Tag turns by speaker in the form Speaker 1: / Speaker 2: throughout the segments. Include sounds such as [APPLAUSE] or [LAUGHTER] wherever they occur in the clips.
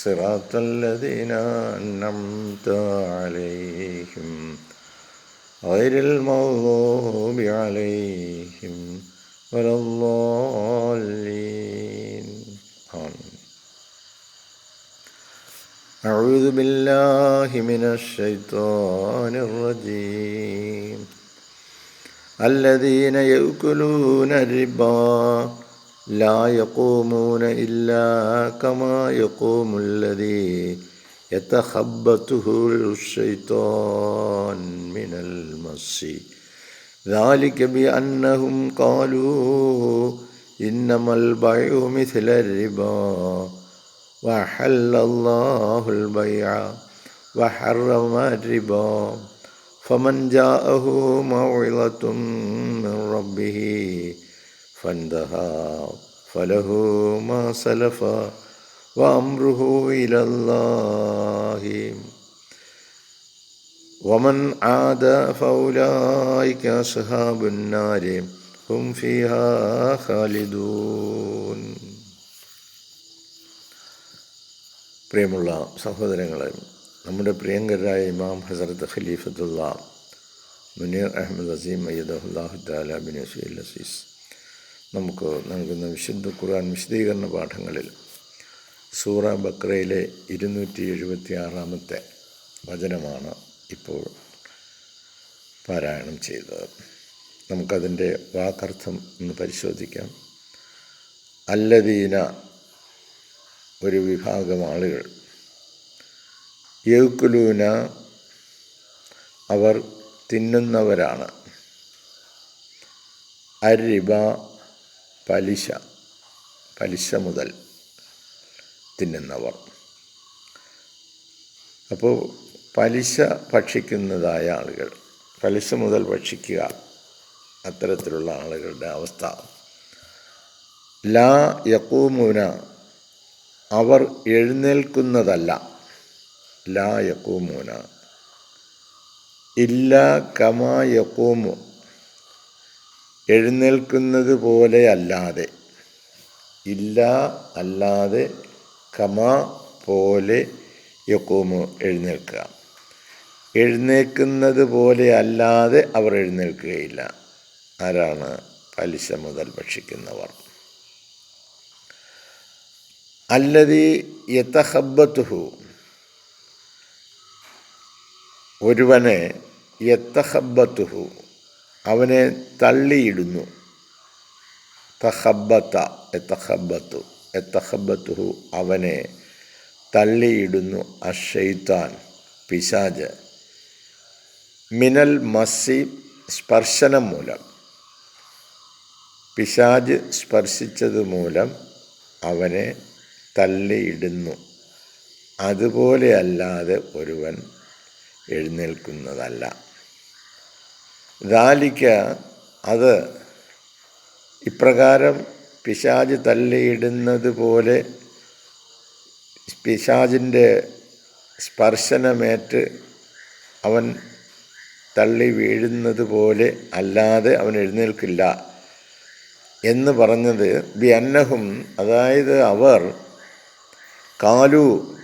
Speaker 1: صراط الذين أنعمت عليهم غير المغضوب عليهم ولا الضالين آمين أعوذ بالله من الشيطان الرجيم الذين يأكلون الربا لا يقومون إلا كما يقوم الذي يتخبطه الشيطان من المس ذلك بأنهم قالوا إنما البيع مثل الربا وحل الله البيع وحرم الربا فمن جاءه موعظة من ربه فانتهى فله ما سلف وأمره إلى الله ومن عاد فأولئك أصحاب النار هم فيها خالدون പ്രിയമുള്ള സഹോദരങ്ങളെ നമ്മുടെ പ്രിയങ്കരായ ഇമാം ഹസരത്ത് ഖലീഫത്തുള്ള മുനീർ അഹമ്മദ് അസീം അയ്യദുല്ലാഹു താല ബിൻ അസീൽ അസീസ് നമുക്ക് നൽകുന്ന വിശുദ്ധ ഖുർആൻ വിശദീകരണ പാഠങ്ങളിൽ സൂറ ബക്രയിലെ ഇരുന്നൂറ്റി എഴുപത്തി ആറാമത്തെ വചനമാണ് ഇപ്പോൾ പാരായണം ചെയ്തത്. നമുക്കതിന്റെ വാക്കർത്ഥം ഒന്ന് പരിശോധിക്കാം. അല്ലദീന ഒരു വിഭാഗം ആളുകൾ. യൗക്കുലൂന അവർ തിന്നുന്നവരാണ്. അരിബ പലിശ പലിശ മുതൽ തിന്നുന്നവർ. അപ്പോൾ പലിശ ഭക്ഷിക്കുന്നതായ ആളുകൾ പലിശ മുതൽ ഭക്ഷിക്കുക അത്തരത്തിലുള്ള ആളുകളുടെ അവസ്ഥ. ലാ യക്കൂമുന അവർ എഴുന്നേൽക്കുന്നതല്ല. ലാ യക്കൂമൂന ഇല്ല കമാ യക്കൂമു എഴുന്നേൽക്കുന്നത് പോലെ അല്ലാതെ ഇല്ല അല്ലാതെ കമാ പോലെ യക്കൂമു എഴുന്നേൽക്കുക. എഴുന്നേൽക്കുന്നത് പോലെ അല്ലാതെ അവർ എഴുന്നേൽക്കുകയില്ല. ആരാണ് പലിശ മുതൽ ഭക്ഷിക്കുന്നവർ? അല്ലതി യത്തഹബത്തുഹു ഒരുവനെ യത്തഹബത്തുഹു അവനെ തള്ളിയിടുന്നു. തഹബത്ത എത്തഹബത്തു എത്തഹബത്തുഹു അവനെ തള്ളിയിടുന്നു അഷെയ്ത്താൻ പിശാജ്. മിനൽ മസ്സി സ്പർശനം മൂലം. പിശാജ് സ്പർശിച്ചത് മൂലം അവനെ തള്ളിയിടുന്നു. അതുപോലെയല്ലാതെ ഒരുവൻ എഴുന്നേൽക്കുന്നതല്ല. ദാലിക്ക അത് ഇപ്രകാരം പിശാജ് തള്ളിയിടുന്നത് പോലെ പിശാജിന്റെ സ്പർശനമേറ്റ് അവൻ തള്ളി വീഴുന്നത് പോലെ അല്ലാതെ അവൻ എഴുന്നേൽക്കില്ല. എന്ന് പറഞ്ഞത് ബി അന്നഹും അതായത് അവർ കാലു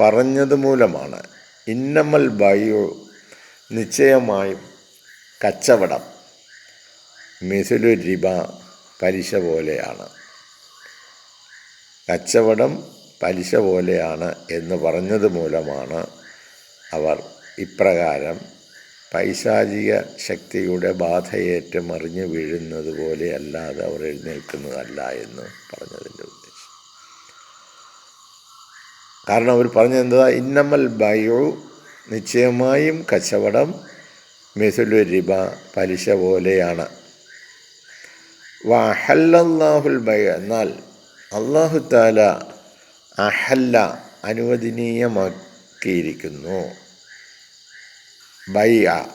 Speaker 1: പറഞ്ഞത് മൂലമാണ്. ഇന്നമൽ ബയോ നിശ്ചയമായും കച്ചവടം. മിഥുലു രിബ പലിശ പോലെയാണ്. കച്ചവടം പലിശ പോലെയാണ് എന്ന് പറഞ്ഞത് മൂലമാണ് അവർ ഇപ്രകാരം പൈശാചിക ശക്തിയുടെ ബാധയേറ്റ് മറിഞ്ഞു വീഴുന്നത് പോലെ അല്ലാതെ അവർ എഴുന്നേൽക്കുന്നതല്ല എന്ന് പറഞ്ഞതിന്റെ ഉദ്ദേശം. കാരണം അവർ പറഞ്ഞെന്താ എന്താ? ഇന്നമൽ ബയോ നിശ്ചയമായും കച്ചവടം മിഥുലു റിബ പലിശ പോലെയാണ്. വഹല്ലാഹുൽ ബയ എന്നാൽ അള്ളാഹു താല അഹല്ല അനുവദനീയമാക്കിയിരിക്കുന്നു. ബയ്യ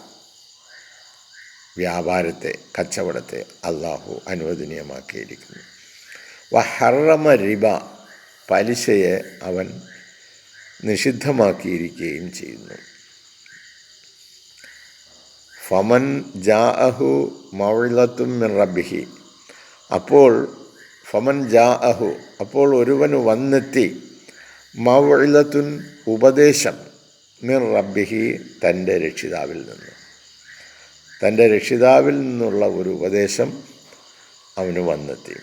Speaker 1: വ്യാപാരത്തെ കച്ചവടത്തെ അള്ളാഹു അനുവദനീയമാക്കിയിരിക്കുന്നു. വഹറമ റിബ പലിശയെ അവൻ നിഷിദ്ധമാക്കിയിരിക്കുകയും ചെയ്യുന്നു. ഫമൻ ജാഅഹു മൗളത്തും മിൻ റബ്ബിഹി. അപ്പോൾ ഫമൻ ജാഅഹു അപ്പോൾ ഒരുവന് വന്നെത്തി മൗളത്തുൻ ഉപദേശം മിർ റബ്ബിഹി തന്റെ രക്ഷിതാവിൽ നിന്ന്. തന്റെ രക്ഷിതാവിൽ നിന്നുള്ള ഒരു ഉപദേശം അവന് വന്നെത്തി.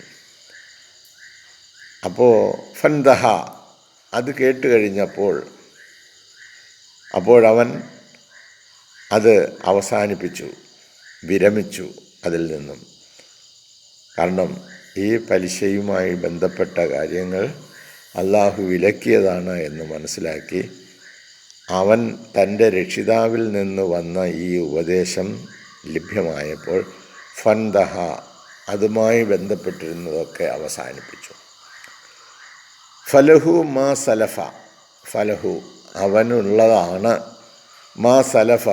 Speaker 1: അപ്പോൾ ഫൻദഹ അത് കേട്ട് കഴിഞ്ഞപ്പോൾ അപ്പോഴവൻ അത് അവസാനിപ്പിച്ചു വിരമിച്ചു അതിൽ നിന്നും. കാരണം ഈ പലിശയുമായി ബന്ധപ്പെട്ട കാര്യങ്ങൾ അള്ളാഹു വിലക്കിയതാണ് എന്ന് മനസ്സിലാക്കി അവൻ തന്റെ രക്ഷിതാവിൽ നിന്ന് വന്ന ഈ ഉപദേശം ലഭ്യമായപ്പോൾ ഫൻദഹ അതുമായി ബന്ധപ്പെട്ടിരുന്നതൊക്കെ അവസാനിപ്പിച്ചു. ഫലഹു മാ സലഫ ഫലഹു അവനുള്ളതാണ് മാ സലഫ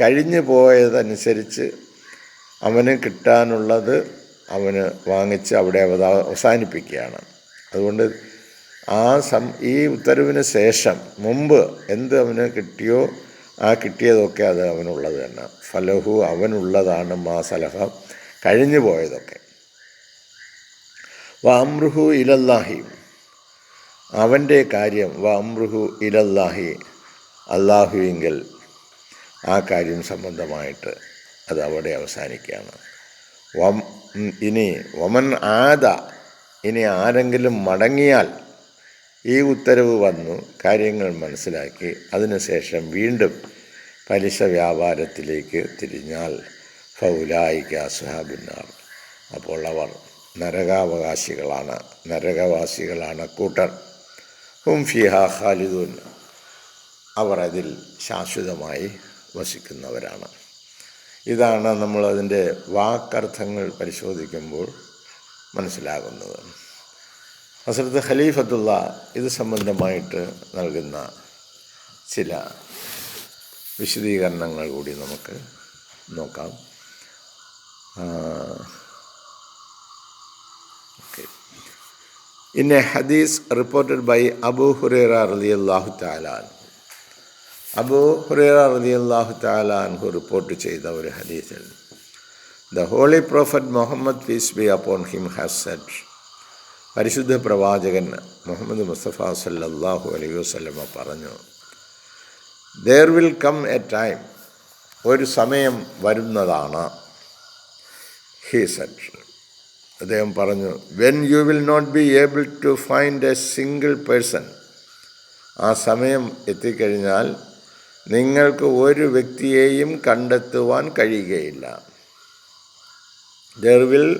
Speaker 1: കഴിഞ്ഞു പോയതനുസരിച്ച് അവന് കിട്ടാനുള്ളത് അവന് വാങ്ങിച്ച് അവിടെ അവസാനിപ്പിക്കുകയാണ്. അതുകൊണ്ട് ആ സം ഈ ഉത്തരവിന് ശേഷം മുമ്പ് എന്ത് അവന് കിട്ടിയോ ആ കിട്ടിയതൊക്കെ അത് അവനുള്ളത് തന്നെ. ഫലഹു അവനുള്ളതാണ് മാ സലഹ. കഴിഞ്ഞു പോയതൊക്കെ. വാമ്രുഹു ഇലല്ലാഹി. അവന്റെ കാര്യം വാമ്രുഹു ഇലല്ലാഹി. അള്ളാഹുവിങ്കൽ ആ കാര്യം സംബന്ധമായിട്ട് അത് അവിടെ അവസാനിക്കുകയാണ്. ഇനി വമൻ ആദ ഇനി ആരെങ്കിലും മടങ്ങിയാൽ ഈ ഉത്തരവ് വന്നു കാര്യങ്ങൾ മനസ്സിലാക്കി അതിനുശേഷം വീണ്ടും പലിശ വ്യാപാരത്തിലേക്ക് തിരിഞ്ഞാൽ ഫൗലായിക അസ്ഹാബിന്നാർ. അപ്പോൾ അവർ നരകാവകാശികളാണ് നരകവാസികളാണ് കൂട്ടർ. ഹും ഫിഹ ഖാലിദൂൻ. അവർ അതിൽ ശാശ്വതമായി വസിക്കുന്നവരാണ് ഇതാണ് നമ്മൾ നമ്മളതിന്റെ വാക്കർത്ഥങ്ങൾ പരിശോധിക്കുമ്പോൾ മനസ്സിലാകുന്നത്. ഹസരത്ത് ഖലീഫത്തുള്ള ഇത് സംബന്ധമായിട്ട് നൽകുന്ന ചില വിശദീകരണങ്ങൾ കൂടി നമുക്ക് നോക്കാം. എ ഹദീസ് റിപ്പോർട്ടഡ് ബൈ അബു ഹുറേറ റളിയല്ലാഹു തആല അബു ഹുറേറ റളിയല്ലാഹു തആല അൻഹു റിപ്പോർട്ട് ചെയ്ത ഒരു ഹദീസാണ് the holy prophet Muhammad peace be upon him has പരിശുദ്ധ പ്രവാചകൻ മുഹമ്മദ് മുസ്തഫ സല്ലാഹു അലൈഹി വസ്ലമ പറഞ്ഞു there will come a time ഒരു സമയം വരുന്നതാണ് ഹീ സെഡ് അദ്ദേഹം പറഞ്ഞു when you will not be able to find a single person ആ സമയം എത്തിക്കഴിഞ്ഞാൽ നിങ്ങൾക്ക് ഒരു വ്യക്തിയെയും കണ്ടെത്തുവാൻ കഴിയുകയില്ല. There will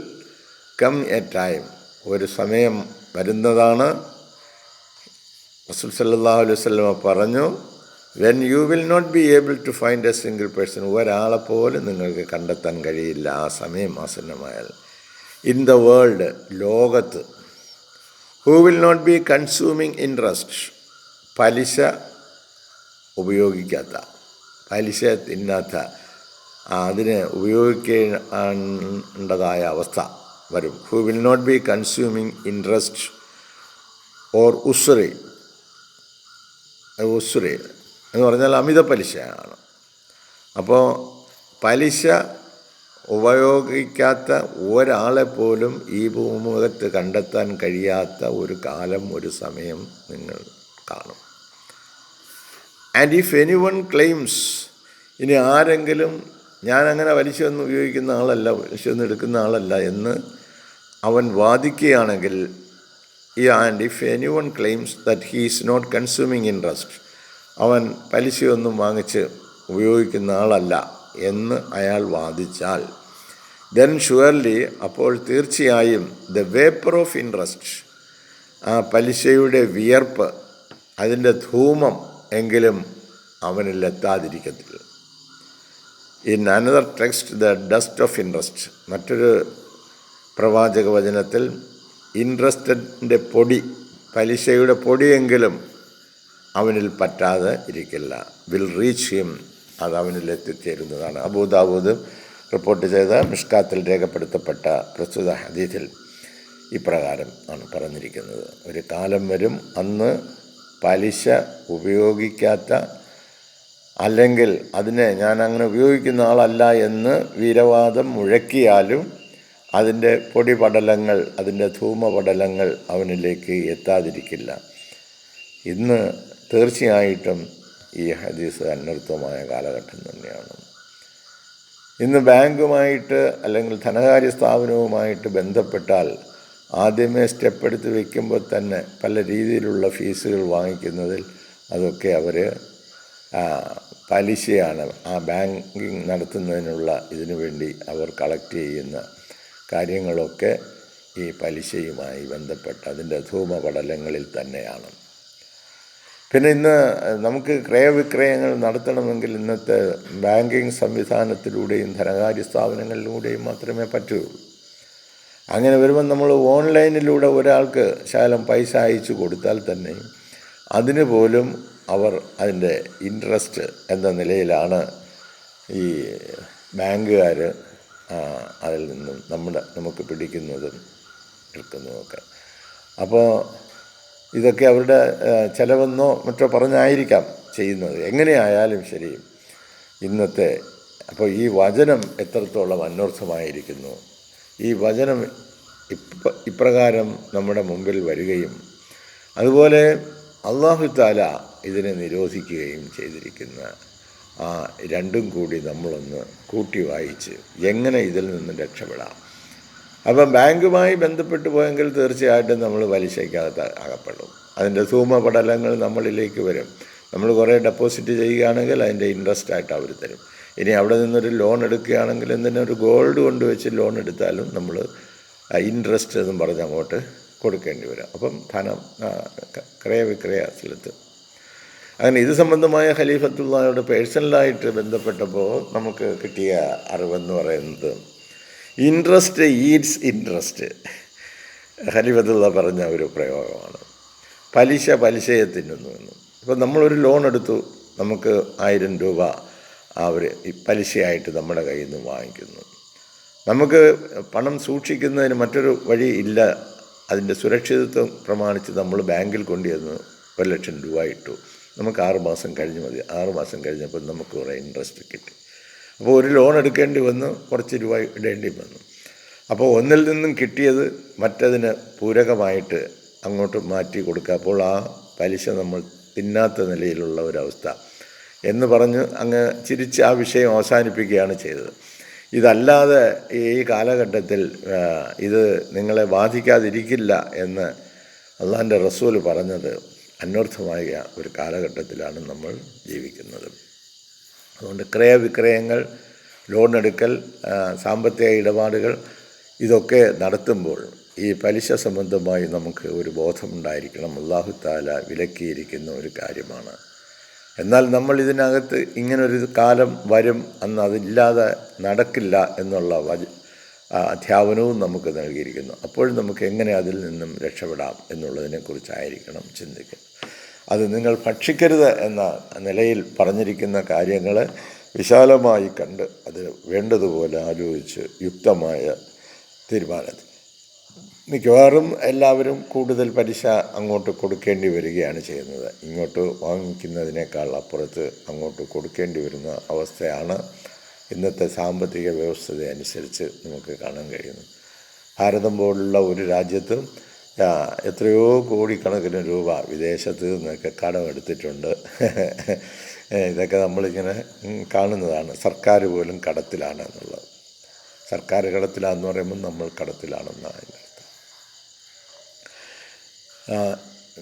Speaker 1: come a time ഒരു സമയം വരുന്നതാണ്. റസൂൽ സല്ലല്ലാഹു അലൈഹി പറഞ്ഞു when you will not be able to find a single person ഒരാളെ പോലും നിങ്ങൾക്ക് കണ്ടെത്താൻ കഴിയില്ല. ആ സമയം ആസന്നമായാൽ. ഇൻ ദ വേൾഡ് ലോകത്ത് who will not be consuming interest പലിശ ഉപയോഗിക്കാത്ത. പലിശ തിന്നാത്ത അതിന് ഉപയോഗിക്കേണ്ടതായ അവസ്ഥ വരും. Who will not be consuming interest or usury usury എന്ന് പറഞ്ഞാൽ അമിത പലിശയാണ്. അപ്പോൾ പലിശ ഉപയോഗിക്കാത്ത ഒരാളെ പോലും ഈ ഭൂമുഖത്ത് കണ്ടെത്താൻ കഴിയാത്ത ഒരു കാലം ഒരു സമയം നിങ്ങൾ കാണും. And if any one claims ഇനി ആരെങ്കിലും ഞാൻ അങ്ങനെ വലിച്ചൊന്നും ഉപയോഗിക്കുന്ന ആളല്ല വലിച്ചൊന്നും എടുക്കുന്ന ആളല്ല എന്ന് അവൻ വാദിക്കുകയാണെങ്കിൽ ഈ and if anyone claims that he is not consuming interest അവൻ പലിശയൊന്നും വാങ്ങിച്ച് ഉപയോഗിക്കുന്ന ആളല്ല എന്ന് അയാൾ വാദിച്ചാൽ ദെൻ ഷുവർലി അപ്പോൾ തീർച്ചയായും ദ വേപ്പർ ഓഫ് ഇൻട്രസ്റ്റ് ആ പലിശയുടെ വിയർപ്പ് അതിന്റെ ധൂമം എങ്കിലും അവനിൽ എത്താതിരിക്കത്തില്ല. In another text the dust of interest മറ്റൊരു പ്രവാചക വചനത്തിൽ ഇൻട്രസ്റ്റിന്റെ പൊടി പലിശയുടെ പൊടിയെങ്കിലും അവനിൽ പറ്റാതെ ഇരിക്കില്ല. വിൽ റീച്ച് ഹിം അത് അവനിൽ എത്തിച്ചേരുന്നതാണ്. അബൂദാബൂദ് റിപ്പോർട്ട് ചെയ്ത മിഷ്കാത്തിൽ രേഖപ്പെടുത്തപ്പെട്ട പ്രസ്തുത ഹദീഥിൽ ഇപ്രകാരം ആണ് പറഞ്ഞിരിക്കുന്നത്. ഒരു കാലം വരും അന്ന് പലിശ ഉപയോഗിക്കാത്ത അല്ലെങ്കിൽ അതിനെ ഞാൻ അങ്ങനെ ഉപയോഗിക്കുന്ന ആളല്ല എന്ന് വീരവാദം മുഴക്കിയാലും അതിന്റെ പൊടിപടലങ്ങൾ അതിന്റെ ധൂമപടലങ്ങൾ അവനിലേക്ക് എത്താതിരിക്കില്ല. ഇന്ന് തീർച്ചയായിട്ടും ഈ ഹദീസ് അനർത്ഥമായ കാലഘട്ടം തന്നെയാണ്. ഇന്ന് ബാങ്കുമായിട്ട് അല്ലെങ്കിൽ ധനകാര്യ സ്ഥാപനവുമായിട്ട് ബന്ധപ്പെട്ടാൽ ആദ്യമേ സ്റ്റെപ്പ് എടുത്ത് വയ്ക്കുമ്പോൾ തന്നെ പല രീതിയിലുള്ള ഫീസുകൾ വാങ്ങിക്കുന്നതിൽ അതൊക്കെ അവർ പലിശയാണ് ആ ബാങ്കിങ് നടത്തുന്നതിനുള്ള ഇതിനു വേണ്ടി അവർ കളക്ട് ചെയ്യുന്ന കാര്യങ്ങളൊക്കെ ഈ പലിശയുമായി ബന്ധപ്പെട്ട് അതിന്റെ ധൂമപടലങ്ങളിൽ തന്നെയാണ്. പിന്നെ ഇന്ന് നമുക്ക് ക്രയവിക്രയങ്ങൾ നടത്തണമെങ്കിൽ ഇന്നത്തെ ബാങ്കിങ് സംവിധാനത്തിലൂടെയും ധനകാര്യ സ്ഥാപനങ്ങളിലൂടെയും മാത്രമേ പറ്റുകയുള്ളൂ അങ്ങനെ വരുമ്പോൾ നമ്മൾ ഓൺലൈനിലൂടെ ഒരാൾക്ക് ശകലം പൈസ അയച്ചു കൊടുത്താൽ തന്നെ അതിന് പോലും അവർ അതിന്റെ ഇൻട്രസ്റ്റ് എന്ന നിലയിലാണ് ഈ ബാങ്കുകാർ അതിൽ നിന്നും നമ്മുടെ നമുക്ക് പിടിക്കുന്നതും എടുക്കുന്നതുമൊക്കെ അപ്പോൾ ഇതൊക്കെ അവരുടെ ചിലവെന്നോ മറ്റോ പറഞ്ഞായിരിക്കാം ചെയ്യുന്നത്. എങ്ങനെയായാലും ശരി ഇന്നത്തെ അപ്പോൾ ഈ വചനം എത്രത്തോളം അന്വർത്ഥമായിരിക്കുന്നു ഈ വചനം ഇപ്പ ഇപ്രകാരം നമ്മുടെ മുമ്പിൽ വരികയും അതുപോലെ അള്ളാഹു താല ഇതിനെ നിരോധിക്കുകയും ചെയ്തിരിക്കുന്ന ആ രണ്ടും കൂടി നമ്മളൊന്ന് കൂട്ടി വായിച്ച് എങ്ങനെ ഇതിൽ നിന്ന് രക്ഷപ്പെടാം. അപ്പം ബാങ്കുമായി ബന്ധപ്പെട്ട് പോയെങ്കിൽ തീർച്ചയായിട്ടും നമ്മൾ പലിശയ്ക്കകത്ത് അകപ്പെടും. അതിന്റെ ധൂമപടലങ്ങൾ നമ്മളിലേക്ക് വരും. നമ്മൾ കുറേ ഡെപ്പോസിറ്റ് ചെയ്യുകയാണെങ്കിൽ അതിന്റെ ഇൻട്രസ്റ്റ് ആയിട്ട് അവർ തരും. ഇനി അവിടെ നിന്നൊരു ലോൺ എടുക്കുകയാണെങ്കിൽ ഒരു ഗോൾഡ് കൊണ്ട് വെച്ച് ലോൺ എടുത്താലും നമ്മൾ ഇൻട്രസ്റ്റ് എന്നും പറഞ്ഞ് അങ്ങോട്ട് കൊടുക്കേണ്ടി വരും. അപ്പം ധനം ക്രയവിക്രയ സ്ഥലത്ത്. അങ്ങനെ ഇത് സംബന്ധമായ ഖലീഫത്തുള്ളയുടെ പേഴ്സണലായിട്ട് ബന്ധപ്പെട്ടപ്പോൾ നമുക്ക് കിട്ടിയ അറിവെന്ന് പറയുന്നത് ഇൻട്രസ്റ്റ് ഈഡ്സ് ഇൻട്രസ്റ്റ് ഖലീഫത്തുള്ള പറഞ്ഞ ഒരു പ്രയോഗമാണ്. പലിശ പലിശയെ തിന്നുന്നു എന്ന്. ഇപ്പം നമ്മളൊരു ലോൺ എടുത്തു നമുക്ക് ആയിരം രൂപ അവർ പലിശയായിട്ട് നമ്മുടെ കയ്യിൽ നിന്ന് വാങ്ങിക്കുന്നു. നമുക്ക് പണം സൂക്ഷിക്കുന്നതിന് മറ്റൊരു വഴി ഇല്ല. അതിന്റെ സുരക്ഷിതത്വം പ്രമാണിച്ച് നമ്മൾ ബാങ്കിൽ കൊണ്ടുവന്ന് ഒരു ലക്ഷം രൂപ ഇട്ടു. നമുക്ക് ആറ് മാസം കഴിഞ്ഞ് മതി. ആറ് മാസം കഴിഞ്ഞപ്പോൾ നമുക്ക് കുറേ ഇൻട്രസ്റ്റ് കിട്ടി. അപ്പോൾ ഒരു ലോൺ എടുക്കേണ്ടി വന്നു. കുറച്ച് രൂപ ഇടേണ്ടി വന്നു. അപ്പോൾ ഒന്നിൽ നിന്നും കിട്ടിയത് മറ്റതിന് പൂരകമായിട്ട് അങ്ങോട്ട് മാറ്റി കൊടുക്കുക. അപ്പോൾ ആ പലിശ നമ്മൾ തിന്നാത്ത നിലയിലുള്ള ഒരവസ്ഥ എന്ന് പറഞ്ഞ് അങ്ങ് ചിരിച്ച് ആ വിഷയം അവസാനിപ്പിക്കുകയാണ് ചെയ്തത്. ഇതല്ലാതെ ഈ കാലഘട്ടത്തിൽ ഇത് നിങ്ങളെ ബാധിക്കാതിരിക്കില്ല എന്ന് അള്ളാന്റെ റസൂൽ പറഞ്ഞത് അന്വർത്ഥമായ ഒരു കാലഘട്ടത്തിലാണ് നമ്മൾ ജീവിക്കുന്നത്. അതുകൊണ്ട് ക്രയവിക്രയങ്ങൾ ലോൺ എടുക്കൽ സാമ്പത്തിക ഇടപാടുകൾ ഇതൊക്കെ നടത്തുമ്പോൾ ഈ പലിശ സംബന്ധമായി നമുക്ക് ഒരു ബോധമുണ്ടായിരിക്കണം. അള്ളാഹു താല വിലക്കിയിരിക്കുന്ന ഒരു കാര്യമാണ്. എന്നാൽ നമ്മൾ ഇതിനകത്ത് ഇങ്ങനൊരു കാലം വരും അന്ന് അതില്ലാതെ നടക്കില്ല എന്നുള്ള വജ അധ്യാപനവും നമുക്ക് നൽകിയിരിക്കുന്നു. അപ്പോൾ നമുക്ക് എങ്ങനെ അതിൽ നിന്നും രക്ഷപ്പെടാം എന്നുള്ളതിനെക്കുറിച്ചായിരിക്കണം ചിന്തിക്കുക. അത് നിങ്ങൾ ഭക്ഷിക്കരുത് എന്ന നിലയിൽ പറഞ്ഞിരിക്കുന്ന കാര്യങ്ങൾ വിശാലമായി കണ്ട് അത് വേണ്ടതുപോലെ ആലോചിച്ച് യുക്തമായ തീരുമാനത്തിൽ മിക്കവാറും എല്ലാവരും കൂടുതൽ പലിശ അങ്ങോട്ട് കൊടുക്കേണ്ടി വരികയാണ് ചെയ്യുന്നത്. ഇങ്ങോട്ട് വാങ്ങിക്കുന്നതിനേക്കാൾ അപ്പുറത്ത് അങ്ങോട്ട് കൊടുക്കേണ്ടി വരുന്ന അവസ്ഥയാണ് ഇന്നത്തെ സാമ്പത്തിക വ്യവസ്ഥത അനുസരിച്ച് നമുക്ക് കാണാൻ കഴിയുന്നത്. ഭാരതം പോലുള്ള ഒരു രാജ്യത്തും എത്രയോ കോടിക്കണക്കിന് രൂപ വിദേശത്ത് നിന്നൊക്കെ കടമെടുത്തിട്ടുണ്ട് ഇതൊക്കെ നമ്മളിങ്ങനെ കാണുന്നതാണ്. സർക്കാർ പോലും കടത്തിലാണ് എന്നുള്ളത്. സർക്കാർ കടത്തിലാന്ന് പറയുമ്പോൾ നമ്മൾ കടത്തിലാണെന്നാണ്.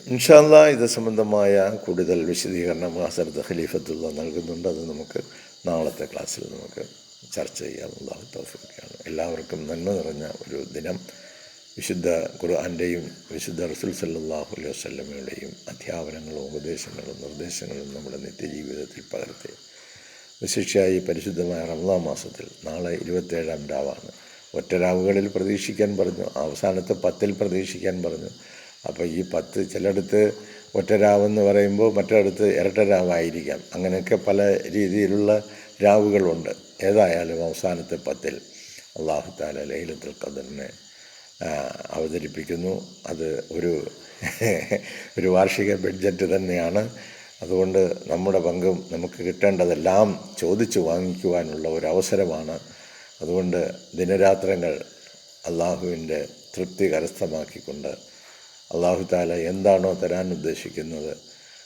Speaker 1: ഇൻഷാല്ല ഇത് സംബന്ധമായ കൂടുതൽ വിശദീകരണം ഹസരത്ത് ഖലീഫത്തുള്ള നൽകുന്നുണ്ട്. അത് നമുക്ക് നാളത്തെ ക്ലാസ്സിൽ നമുക്ക് ചർച്ച ചെയ്യാം. അള്ളാഹു എല്ലാവർക്കും നന്മ നിറഞ്ഞ ഒരു ദിനം. വിശുദ്ധ ഖുർആന്റെയും വിശുദ്ധ റസുൽ സല്ലാഹു അലൈഹി വസ്ലമയുടെയും അധ്യാപനങ്ങളും ഉപദേശങ്ങളും നിർദ്ദേശങ്ങളും നമ്മുടെ നിത്യജീവിതത്തിൽ പകർത്തി. വിശിഷ്യായി പരിശുദ്ധമായ റമദാൻ മാസത്തിൽ നാളെ ഇരുപത്തേഴാം രാവാണ്. ഒറ്റ രാവുകളിൽ പ്രതീക്ഷിക്കാൻ പറഞ്ഞു അവസാനത്തെ പത്തിൽ പ്രതീക്ഷിക്കാൻ പറഞ്ഞു. അപ്പോൾ ഈ പത്ത് ചിലയിടത്ത് ഒറ്റ രാവെന്ന് പറയുമ്പോൾ മറ്റടുത്ത് ഇരട്ട രാവായിരിക്കാം അങ്ങനെയൊക്കെ പല രീതിയിലുള്ള രാവുകളുണ്ട്. ഏതായാലും അവസാനത്തെ പത്തിൽ അള്ളാഹു താല ലൈലത്തുൽ ഖദറിനെ അവതരിപ്പിക്കുന്നു. അത് ഒരു [LAUGHS] ഒരു വാർഷിക ബഡ്ജറ്റ് തന്നെയാണ്. അതുകൊണ്ട് നമ്മുടെ പങ്കും നമുക്ക് കിട്ടേണ്ടതെല്ലാം ചോദിച്ചു വാങ്ങിക്കുവാനുള്ള ഒരു അവസരമാണ്. അതുകൊണ്ട് ദിനരാത്രങ്ങൾ അള്ളാഹുവിന്റെ തൃപ്തി കരസ്ഥമാക്കിക്കൊണ്ട് അള്ളാഹു താല എന്താണോ തരാൻ ഉദ്ദേശിക്കുന്നത്.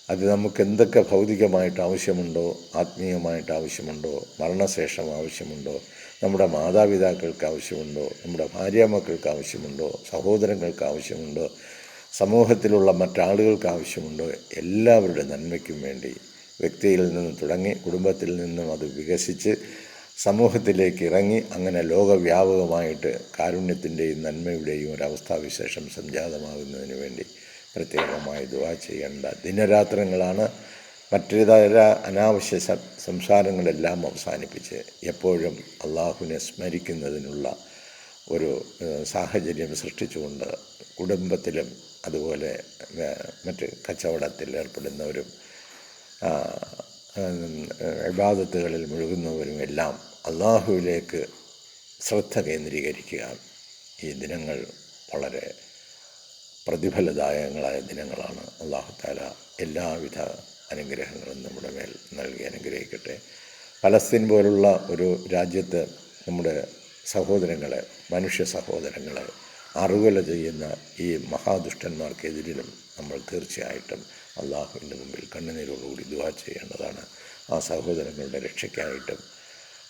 Speaker 1: അത് നമുക്ക് എന്തൊക്കെ ഭൗതികമായിട്ട് ആവശ്യമുണ്ടോ ആത്മീയമായിട്ട് ആവശ്യമുണ്ടോ മരണശേഷം ആവശ്യമുണ്ടോ നമ്മുടെ മാതാപിതാക്കൾക്ക് ആവശ്യമുണ്ടോ നമ്മുടെ ഭാര്യമക്കൾക്ക് ആവശ്യമുണ്ടോ സഹോദരങ്ങൾക്ക് ആവശ്യമുണ്ടോ സമൂഹത്തിലുള്ള മറ്റാളുകൾക്ക് ആവശ്യമുണ്ടോ എല്ലാവരുടെ നന്മയ്ക്കും വേണ്ടി വ്യക്തിയിൽ നിന്ന് തുടങ്ങി കുടുംബത്തിൽ നിന്നും അത് വികസിച്ച് സമൂഹത്തിലേക്ക് ഇറങ്ങി അങ്ങനെ ലോകവ്യാപകമായിട്ട് കാരുണ്യത്തിന്റെയും നന്മയുടെയും ഒരവസ്ഥാവിശേഷം സംജാതമാകുന്നതിന് വേണ്ടി പ്രത്യേകമായി ദുവാ ചെയ്യേണ്ട ദിനരാത്രങ്ങളാണ്. മറ്റേതര അനാവശ്യ സംസാരങ്ങളെല്ലാം അവസാനിപ്പിച്ച് എപ്പോഴും അള്ളാഹുവിനെ സ്മരിക്കുന്നതിനുള്ള ഒരു സാഹചര്യം സൃഷ്ടിച്ചുകൊണ്ട് കുടുംബത്തിലും അതുപോലെ മറ്റ് കച്ചവടത്തിൽ ഏർപ്പെടുന്നവരും വിവാദത്തുകളിൽ മുഴുകുന്നവരും എല്ലാം അള്ളാഹുവിലേക്ക് ശ്രദ്ധ കേന്ദ്രീകരിക്കുക ഈ ദിനങ്ങൾ വളരെ പ്രതിഫലദായകങ്ങളായ ദിനങ്ങളാണ്. അള്ളാഹു താല എല്ലാവിധ അനുഗ്രഹങ്ങളും നമ്മുടെ മേൽ നൽകി അനുഗ്രഹിക്കട്ടെ. പലസ്തീൻ പോലുള്ള ഒരു രാജ്യത്ത് നമ്മുടെ സഹോദരങ്ങളെ മനുഷ്യ സഹോദരങ്ങളെ അറുകല ചെയ്യുന്ന ഈ മഹാദുഷ്ടന്മാർക്കെതിരിലും നമ്മൾ തീർച്ചയായിട്ടും അള്ളാഹുവിന്റെ മുമ്പിൽ കണ്ണുനീരോടുകൂടി ദുവാ ചെയ്യേണ്ടതാണ്. ആ സഹോദരങ്ങളുടെ രക്ഷയ്ക്കായിട്ടും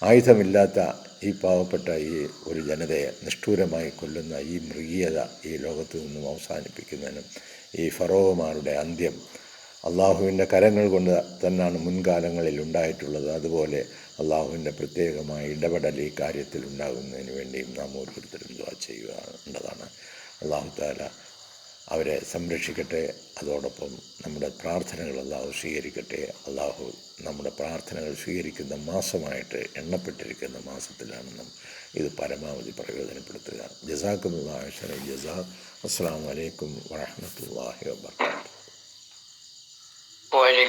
Speaker 1: ആയുധമില്ലാത്ത ഈ പാവപ്പെട്ട ഈ ഒരു ജനതയെ നിഷ്ഠൂരമായി കൊല്ലുന്ന ഈ മൃഗീയത ഈ ലോകത്തു നിന്നും അവസാനിപ്പിക്കുന്നതിനും ഈ ഫറോവമാരുടെ അന്ത്യം അള്ളാഹുവിന്റെ കരങ്ങൾ കൊണ്ട് തന്നെയാണ് മുൻകാലങ്ങളിൽ ഉണ്ടായിട്ടുള്ളത്. അതുപോലെ അള്ളാഹുവിന്റെ പ്രത്യേകമായ ഇടപെടൽ ഈ കാര്യത്തിൽ ഉണ്ടാകുന്നതിന് വേണ്ടിയും നാം ഓരോരുത്തരും ചെയ്യുക എന്നതാണ്. അള്ളാഹു താല അവരെ സംരക്ഷിക്കട്ടെ അതോടൊപ്പം നമ്മുടെ പ്രാർത്ഥനകൾ അള്ളാഹു സ്വീകരിക്കട്ടെ. അള്ളാഹു നമ്മുടെ പ്രാർത്ഥനകൾ സ്വീകരിക്കുന്ന മാസമായിട്ട് എണ്ണപ്പെട്ടിരിക്കുന്ന മാസത്തിലാണ് ഇത് പരമാവധി പ്രയോജനപ്പെടുത്തുക. ജസാക്കുമുള്ള ജസാ. അസ്സാം വലൈക്കും വാഹമത്തല്ലാഹി
Speaker 2: വാത്തു